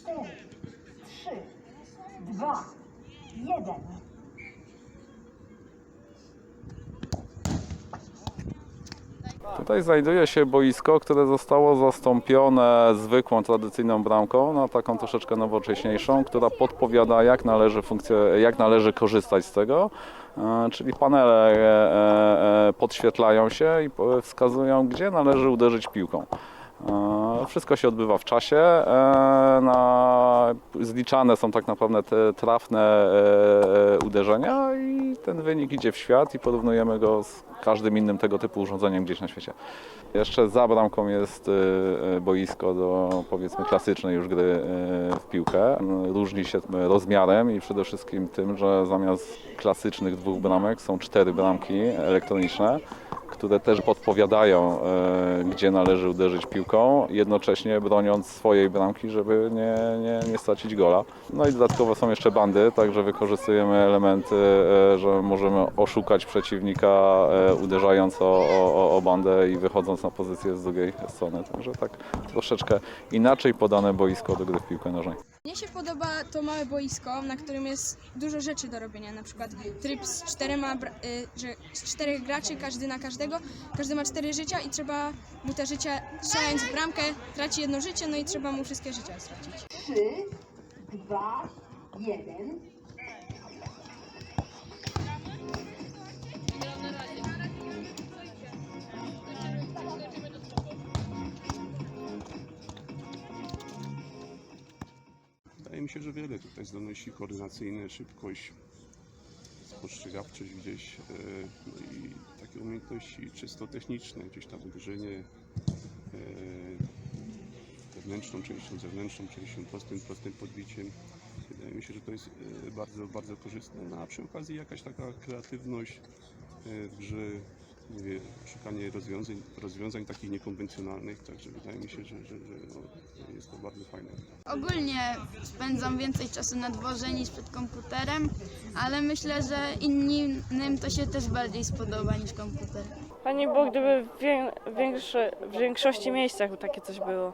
cztery, trzy, dwa, jeden. Tutaj znajduje się boisko, które zostało zastąpione zwykłą, tradycyjną bramką na taką troszeczkę nowocześniejszą, która podpowiada jak należy, jak należy korzystać z tego. E, Czyli panele e, e, podświetlają się i wskazują, gdzie należy uderzyć piłką. E, Wszystko się odbywa w czasie. e, Na, zliczane są tak naprawdę te trafne e, uderzenia i ten wynik idzie w świat i porównujemy go z każdym innym tego typu urządzeniem gdzieś na świecie. Jeszcze za bramką jest boisko do powiedzmy klasycznej już gry w piłkę. Różni się rozmiarem i przede wszystkim tym, że zamiast klasycznych dwóch bramek są cztery bramki elektroniczne które też podpowiadają, e, gdzie należy uderzyć piłką, jednocześnie broniąc swojej bramki, żeby nie, nie, nie stracić gola. No i dodatkowo są jeszcze bandy, także wykorzystujemy elementy, e, że możemy oszukać przeciwnika e, uderzając o, o, o bandę i wychodząc na pozycję z drugiej strony. Także tak troszeczkę inaczej podane boisko do gry w piłkę nożnej. Mnie się podoba to małe boisko, na którym jest dużo rzeczy do robienia, na przykład tryb z czterema, y, że z czterech graczy, każdy na każdego, każdy ma cztery życia i trzeba mu te życia, strzelając w bramkę, traci jedno życie, no i trzeba mu wszystkie życia stracić. Trzy, dwa, jeden. Wydaje mi się, że wiele tutaj zdolności koordynacyjne, szybkość, spostrzegawczość gdzieś e, no i takie umiejętności czysto techniczne, gdzieś tam uderzenie e, wewnętrzną częścią, zewnętrzną częścią, prostym, prostym podbiciem. Wydaje mi się, że to jest e, bardzo, bardzo korzystne. No, a przy okazji jakaś taka kreatywność e, w grze, mówię, szukanie rozwiązań, rozwiązań takich niekonwencjonalnych, także wydaje mi się, że, że, że no, jest to bardzo fajne. Ogólnie spędzam więcej czasu na dworze niż przed komputerem, ale myślę, że innym to się też bardziej spodoba niż komputer. Fajnie było, gdyby w, wię- większy, w większości miejscach takie coś było.